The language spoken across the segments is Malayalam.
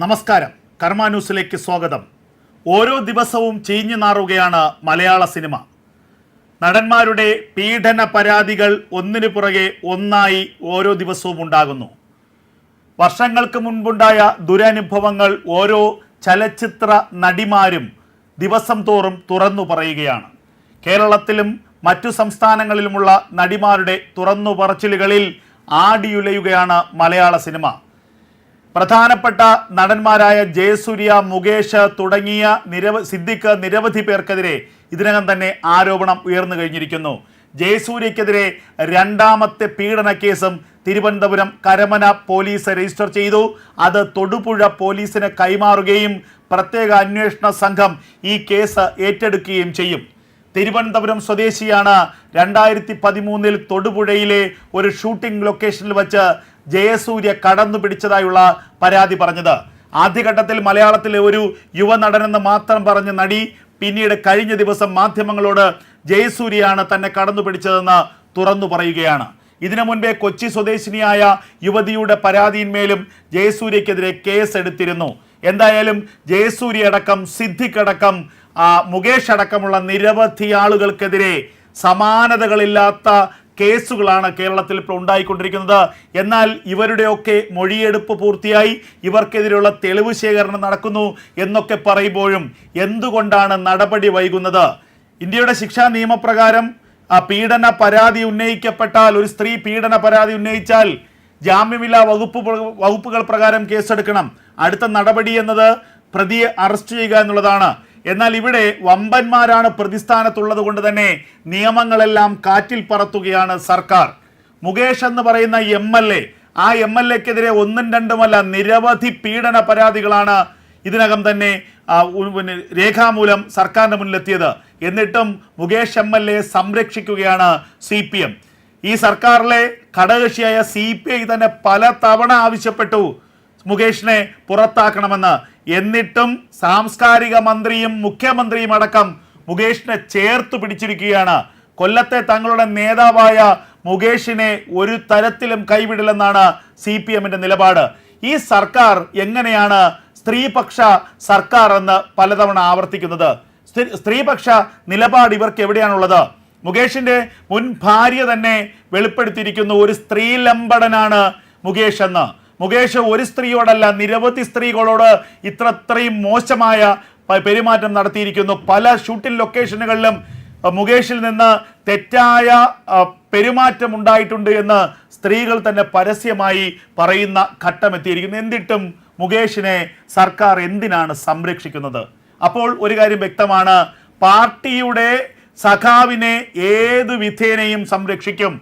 നമസ്കാരം. കർമ്മ ന്യൂസിലേക്ക് സ്വാഗതം. ഓരോ ദിവസവും ചീഞ്ഞു നാറുകയാണ് മലയാള സിനിമ. നടന്മാരുടെ പീഡന പരാതികൾ ഒന്നിനു പുറകെ ഒന്നായി ഓരോ ദിവസവും ഉണ്ടാകുന്നു. വർഷങ്ങൾക്ക് മുൻപുണ്ടായ ദുരനുഭവങ്ങൾ ഓരോ ചലച്ചിത്ര നടിമാരും ദിവസം തോറും തുറന്നു പറയുകയാണ്. കേരളത്തിലും മറ്റു സംസ്ഥാനങ്ങളിലുമുള്ള നടിമാരുടെ തുറന്നു പറച്ചിലുകളിൽ ആടിയുലയുകയാണ് മലയാള സിനിമ. പ്രധാനപ്പെട്ട നടന്മാരായ ജയസൂര്യ മുകേഷ് തുടങ്ങിയ നിരവ സിദ്ദിഖ് നിരവധി പേർക്കെതിരെ ഇതിനകം തന്നെ ആരോപണം ഉയർന്നു കഴിഞ്ഞിരിക്കുന്നു. ജയസൂര്യക്കെതിരെ രണ്ടാമത്തെ പീഡന കേസും തിരുവനന്തപുരം കരമന പോലീസ് രജിസ്റ്റർ ചെയ്തു. അത് തൊടുപുഴ പോലീസിന് കൈമാറുകയും പ്രത്യേക അന്വേഷണ സംഘം ഈ കേസ് ഏറ്റെടുക്കുകയും ചെയ്യും. തിരുവനന്തപുരം സ്വദേശിയാണ്. രണ്ടായിരത്തി പതിമൂന്നിൽ തൊടുപുഴയിലെ ഒരു ഷൂട്ടിംഗ് ലൊക്കേഷനിൽ വച്ച് ജയസൂര്യ കടന്നു പിടിച്ചതായുള്ള പരാതി പറഞ്ഞത്. ആദ്യഘട്ടത്തിൽ മലയാളത്തിലെ ഒരു യുവനടനെന്ന് മാത്രം പറഞ്ഞ നടി പിന്നീട് കഴിഞ്ഞ ദിവസം മാധ്യമങ്ങളോട് ജയസൂര്യയാണ് തന്നെ കടന്നു പിടിച്ചതെന്ന് തുറന്നു പറയുകയാണ്. ഇതിനു മുൻപേ കൊച്ചി സ്വദേശിനിയായ യുവതിയുടെ പരാതിയിന്മേലും ജയസൂര്യക്കെതിരെ കേസ് എടുത്തിരുന്നു എന്തായാലും ജയസൂര്യ അടക്കം സിദ്ദിഖ് മുകേഷ് അടക്കമുള്ള നിരവധി ആളുകൾക്കെതിരെ സമാനതകളില്ലാത്ത കേസുകളാണ് കേരളത്തിൽ ഇപ്പോൾ ഉണ്ടായിക്കൊണ്ടിരിക്കുന്നത്. എന്നാൽ ഇവരുടെയൊക്കെ മൊഴിയെടുപ്പ് പൂർത്തിയായി. ഇവർക്കെതിരെയുള്ള തെളിവ് ശേഖരണം നടക്കുന്നു എന്നൊക്കെ പറയുമ്പോഴും എന്തുകൊണ്ടാണ് നടപടി വൈകുന്നത്? ഇന്ത്യയുടെ ശിക്ഷാ നിയമപ്രകാരം പീഡന പരാതി ഉന്നയിക്കപ്പെട്ടാൽ ഒരു സ്ത്രീ പീഡന പരാതി ഉന്നയിച്ചാൽ ജാമ്യമില്ലാ വകുപ്പ് വകുപ്പുകൾ പ്രകാരം കേസെടുക്കണം. അടുത്ത നടപടി എന്നത് പ്രതിയെ അറസ്റ്റ് ചെയ്യുക എന്നുള്ളതാണ്. എന്നാൽ ഇവിടെ വമ്പന്മാരാണ് പ്രതിസ്ഥാനത്തുള്ളത് കൊണ്ട് തന്നെ നിയമങ്ങളെല്ലാം കാറ്റിൽ പറത്തുകയാണ് സർക്കാർ. മുകേഷ് എന്ന് പറയുന്ന എം എൽ എ ആ എം എൽ എക്കെതിരെ ഒന്നും രണ്ടുമല്ല നിരവധി പീഡന പരാതികളാണ് ഇതിനകം തന്നെ രേഖാമൂലം സർക്കാരിന്റെ മുന്നിലെത്തിയത്. എന്നിട്ടും മുകേഷ് എം എൽ എ സംരക്ഷിക്കുകയാണ് സി പി എം. ഈ സർക്കാരിലെ ഘടകകക്ഷിയായ സി പി ഐ തന്നെ പല തവണ ആവശ്യപ്പെട്ടു മുകേഷിനെ പുറത്താക്കണമെന്ന്. എന്നിട്ടും സാംസ്കാരിക മന്ത്രിയും മുഖ്യമന്ത്രിയും അടക്കം മുകേഷിനെ ചേർത്ത് പിടിച്ചിരിക്കുകയാണ്. കൊല്ലത്തെ തങ്ങളുടെ നേതാവായ മുകേഷിനെ ഒരു തരത്തിലും കൈവിടില്ലെന്നാണ് സി പി എമ്മിന്റെ നിലപാട്. ഈ സർക്കാർ എങ്ങനെയാണ് സ്ത്രീപക്ഷ സർക്കാർ എന്ന് പലതവണ ആവർത്തിക്കുന്നത്? സ്ത്രീ- സ്ത്രീപക്ഷ നിലപാട് ഇവർക്ക് എവിടെയാണുള്ളത്? മുകേഷിന്റെ മുൻ ഭാര്യ തന്നെ വെളിപ്പെടുത്തിയിരിക്കുന്നു. ഒരു സ്ത്രീ ലമ്പടനാണ് മുകേഷ് എന്ന്. മുകേഷ് ഒരു സ്ത്രീയോടല്ല നിരവധി സ്ത്രീകളോട് ഇത്രത്രയും മോശമായ പെരുമാറ്റം നടത്തിയിരിക്കുന്നു. പല ഷൂട്ടിംഗ് ലൊക്കേഷനുകളിലും മുകേഷിൽ നിന്ന് തെറ്റായ പെരുമാറ്റം ഉണ്ടായിട്ടുണ്ട് എന്ന് സ്ത്രീകൾ തന്നെ പരസ്യമായി പറയുന്ന ഘട്ടം എത്തിയിരിക്കുന്നു. എന്നിട്ടും മുകേഷിനെ സർക്കാർ എന്തിനാണ് സംരക്ഷിക്കുന്നത്? അപ്പോൾ ഒരു കാര്യം വ്യക്തമാണ്. പാർട്ടിയുടെ സഖാവിനെ ഏത് വിധേനയും സംരക്ഷിക്കും.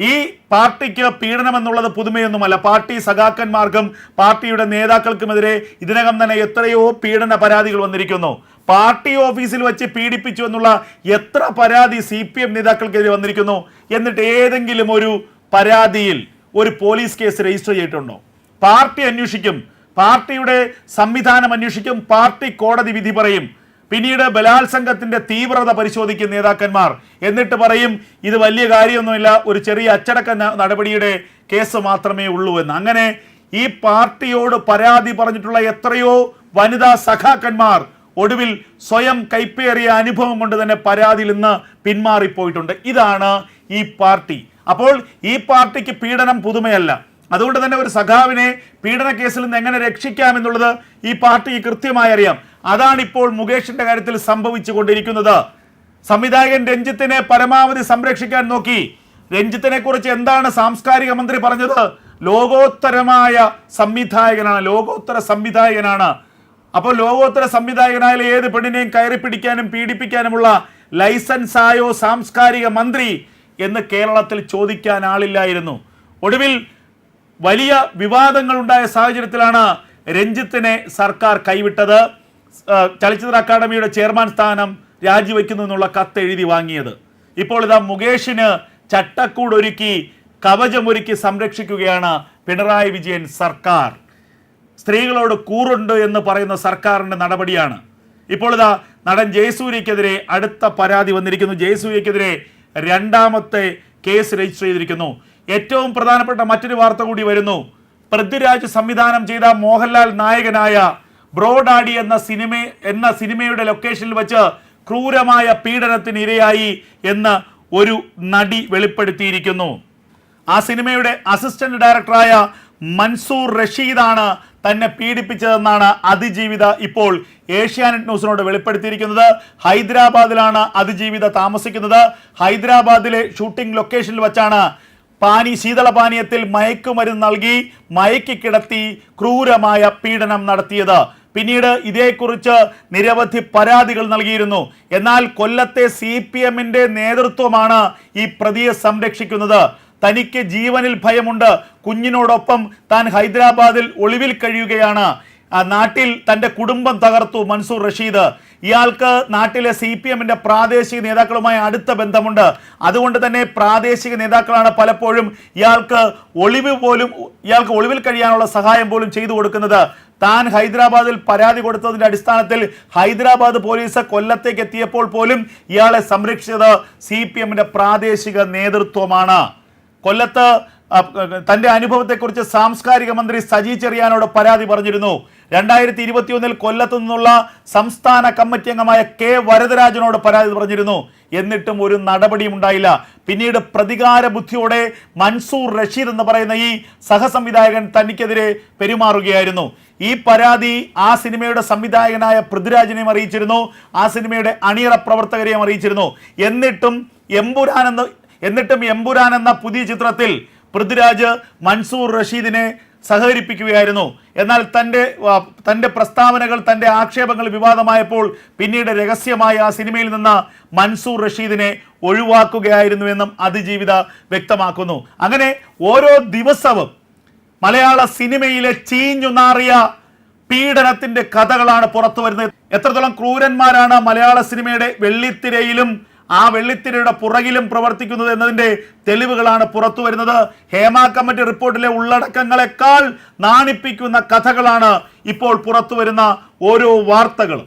ഈ പാർട്ടിക്ക് പീഡനം എന്നുള്ളത് പുതുമയൊന്നുമല്ല. പാർട്ടി സഖാക്കന്മാർക്കും പാർട്ടിയുടെ നേതാക്കൾക്കുമെതിരെ ഇതിനകം തന്നെ എത്രയോ പീഡന പരാതികൾ വന്നിരിക്കുന്നു. പാർട്ടി ഓഫീസിൽ വെച്ച് പീഡിപ്പിച്ചു എന്നുള്ള എത്ര പരാതി സി പി എം നേതാക്കൾക്കെതിരെ വന്നിരിക്കുന്നു? എന്നിട്ട് ഏതെങ്കിലും ഒരു പരാതിയിൽ ഒരു പോലീസ് കേസ് രജിസ്റ്റർ ചെയ്തിട്ടുണ്ടോ? പാർട്ടി അന്വേഷിക്കും. പാർട്ടിയുടെ സംവിധാനം അന്വേഷിക്കും. പാർട്ടി കോടതി വിധി പറയും. പിന്നീട് ബലാത്സംഗത്തിന്റെ തീവ്രത പരിശോധിക്കും നേതാക്കന്മാർ. എന്നിട്ട് പറയും ഇത് വലിയ കാര്യമൊന്നുമില്ല ഒരു ചെറിയ അച്ചടക്ക നടപടിയുടെ കേസ് മാത്രമേ ഉള്ളൂ എന്ന്. അങ്ങനെ ഈ പാർട്ടിയോട് പരാതി പറഞ്ഞിട്ടുള്ള എത്രയോ വനിതാ സഖാക്കന്മാർ ഒടുവിൽ സ്വയം കൈപ്പേറിയ അനുഭവം കൊണ്ട് തന്നെ പരാതിയിൽ നിന്ന് പിന്മാറിപ്പോയിട്ടുണ്ട്. ഇതാണ് ഈ പാർട്ടി. അപ്പോൾ ഈ പാർട്ടിക്ക് പീഡനം പുതുമയല്ല. അതുകൊണ്ട് തന്നെ ഒരു സഖാവിനെ പീഡന കേസിൽ നിന്ന് എങ്ങനെ രക്ഷിക്കാം എന്നുള്ളത് ഈ പാർട്ടിക്ക് കൃത്യമായി അറിയാം. അതാണ് ഇപ്പോൾ മുകേഷിന്റെ കാര്യത്തിൽ സംഭവിച്ചു കൊണ്ടിരിക്കുന്നത് സംവിധായകൻ രഞ്ജിത്തിനെ പരമാവധി സംരക്ഷിക്കാൻ നോക്കി. രഞ്ജിത്തിനെ കുറിച്ച് എന്താണ് സാംസ്കാരിക മന്ത്രി പറഞ്ഞത്? ലോകോത്തരമായ സംവിധായകനാണ് ലോകോത്തര സംവിധായകനാണ്. അപ്പോൾ ലോകോത്തര സംവിധായകനായ ഏത് പെണ്ണിനെയും കയറി പിടിക്കാനും പീഡിപ്പിക്കാനുമുള്ള ലൈസൻസായോ സാംസ്കാരിക മന്ത്രി എന്ന് കേരളത്തിൽ ചോദിക്കാൻ ആളില്ലായിരുന്നു. ഒടുവിൽ വലിയ വിവാദങ്ങൾ ഉണ്ടായ സാഹചര്യത്തിലാണ് രഞ്ജിത്തിനെ സർക്കാർ കൈവിട്ടത്. ചലച്ചിത്ര അക്കാദമിയുടെ ചെയർമാൻ സ്ഥാനം രാജിവെക്കുന്നു എന്നുള്ള കത്ത് എഴുതി വാങ്ങിയത്. ഇപ്പോൾ ഇതാ മുകേഷിന് ചട്ടക്കൂടൊരുക്കി കവചമൊരുക്കി സംരക്ഷിക്കുകയാണ് പിണറായി വിജയൻ സർക്കാർ. സ്ത്രീകളോട് കൂറുണ്ട് എന്ന് പറയുന്ന സർക്കാരിന്റെ നടപടിയാണ്. ഇപ്പോൾ ഇതാ നടൻ ജയസൂര്യക്കെതിരെ അടുത്ത പരാതി വന്നിരിക്കുന്നു. ജയസൂര്യക്കെതിരെ രണ്ടാമത്തെ കേസ് രജിസ്റ്റർ ചെയ്തിരിക്കുന്നു. ഏറ്റവും പ്രധാനപ്പെട്ട മറ്റൊരു വാർത്ത കൂടി വരുന്നു. പൃഥ്വിരാജ് സംവിധാനം ചെയ്ത മോഹൻലാൽ നായകനായ ബ്രോഡാഡി എന്ന സിനിമ എന്ന സിനിമയുടെ ലൊക്കേഷനിൽ വെച്ച് ക്രൂരമായ പീഡനത്തിന് ഇരയായി എന്ന് ഒരു നടി വെളിപ്പെടുത്തിയിരിക്കുന്നു. ആ സിനിമയുടെ അസിസ്റ്റന്റ് ഡയറക്ടറായ മൻസൂർ റഷീദാണ് തന്നെ പീഡിപ്പിച്ചതെന്നാണ് അതിജീവിത ഇപ്പോൾ ഏഷ്യാനെറ്റ് ന്യൂസിനോട് വെളിപ്പെടുത്തിയിരിക്കുന്നത്. ഹൈദരാബാദിലാണ് അതിജീവിത താമസിക്കുന്നത്. ഹൈദരാബാദിലെ ഷൂട്ടിംഗ് ലൊക്കേഷനിൽ വച്ചാണ് പാനി ശീതളപാനീയത്തിൽ മയക്കുമരുന്ന് നൽകി മയക്കി കിടത്തി ക്രൂരമായ പീഡനം നടത്തിയത്. പിന്നീട് ഇതേക്കുറിച്ച് നിരവധി പരാതികൾ നൽകിയിരുന്നു. എന്നാൽ കൊല്ലത്തെ സി പി എമ്മിന്റെ നേതൃത്വമാണ് ഈ പ്രതിയെ സംരക്ഷിക്കുന്നത്. തനിക്ക് ജീവനിൽ ഭയമുണ്ട്. കുഞ്ഞിനോടൊപ്പം താൻ ഹൈദരാബാദിൽ ഒളിവിൽ കഴിയുകയാണ്. നാട്ടിൽ തന്റെ കുടുംബം തകർത്തു മൻസൂർ റഷീദ്. ഇയാൾക്ക് നാട്ടിലെ സി പി എമ്മിന്റെ പ്രാദേശിക നേതാക്കളുമായി അടുത്ത ബന്ധമുണ്ട്. അതുകൊണ്ട് തന്നെ പ്രാദേശിക നേതാക്കളാണ് പലപ്പോഴും ഇയാൾക്ക് ഒളിവ് പോലും ഇയാൾക്ക് ഒളിവിൽ കഴിയാനുള്ള സഹായം പോലും ചെയ്തു കൊടുക്കുന്നത്. താൻ ഹൈദരാബാദിൽ പരാതി കൊടുത്തതിന്റെ അടിസ്ഥാനത്തിൽ ഹൈദരാബാദ് പോലീസ് കൊല്ലത്തേക്ക് എത്തിയപ്പോൾ പോലും ഇയാളെ സംരക്ഷിച്ചത് സി പി എമ്മിന്റെ പ്രാദേശിക നേതൃത്വമാണ്. കൊല്ലത്ത് തന്റെ അനുഭവത്തെക്കുറിച്ച് സാംസ്കാരിക മന്ത്രി സജി ചെറിയാനോട് പരാതി പറഞ്ഞിരുന്നു. രണ്ടായിരത്തി ഇരുപത്തിയൊന്നിൽ കൊല്ലത്തു നിന്നുള്ള സംസ്ഥാന കമ്മിറ്റി അംഗമായ കെ വരദരാജനോട് പരാതി പറഞ്ഞിരുന്നു. എന്നിട്ടും ഒരു നടപടിയും ഉണ്ടായില്ല. പിന്നീട് പ്രതികാര ബുദ്ധിയോടെ മൻസൂർ റഷീദ് എന്ന് പറയുന്ന ഈ സഹസംവിധായകൻ തനിക്കെതിരെ പെരുമാറുകയായിരുന്നു. ഈ പരാതി ആ സിനിമയുടെ സംവിധായകനായ പൃഥ്വിരാജിനെയും അറിയിച്ചിരുന്നു. ആ സിനിമയുടെ അണിയറ പ്രവർത്തകരെയും അറിയിച്ചിരുന്നു. എന്നിട്ടും എമ്പുരാൻ എന്ന് എന്നിട്ടും എമ്പുരാൻ എന്ന പുതിയ ചിത്രത്തിൽ പൃഥ്വിരാജ് മൻസൂർ റഷീദിനെ സഹകരിപ്പിക്കുകയായിരുന്നു. എന്നാൽ തന്റെ തന്റെ പ്രസ്താവനകൾ തന്റെ ആക്ഷേപങ്ങൾ വിവാദമായപ്പോൾ പിന്നീട് രഹസ്യമായ ആ സിനിമയിൽ നിന്ന് മൻസൂർ റഷീദിനെ ഒഴിവാക്കുകയായിരുന്നു ഒഴിവാക്കുകയായിരുന്നുവെന്നും അതിജീവിത വ്യക്തമാക്കുന്നു. അങ്ങനെ ഓരോ ദിവസവും മലയാള സിനിമയിലെ ചീഞ്ഞുനാറിയ പീഡനത്തിന്റെ കഥകളാണ് പുറത്തു വരുന്നത്. എത്രത്തോളം ക്രൂരന്മാരാണ് മലയാള സിനിമയുടെ വെള്ളിത്തിരയിലും ആ വെള്ളിത്തിരയുടെ പുറകിലും പ്രവർത്തിക്കുന്നത് എന്നതിന്റെ തെളിവുകളാണ് പുറത്തു വരുന്നത്. ഹേമ കമ്മിറ്റി റിപ്പോർട്ടിലെ ഉള്ളടക്കങ്ങളെക്കാൾ നാണിപ്പിക്കുന്ന കഥകളാണ് ഇപ്പോൾ പുറത്തു വരുന്ന ഓരോ വാർത്തകളും.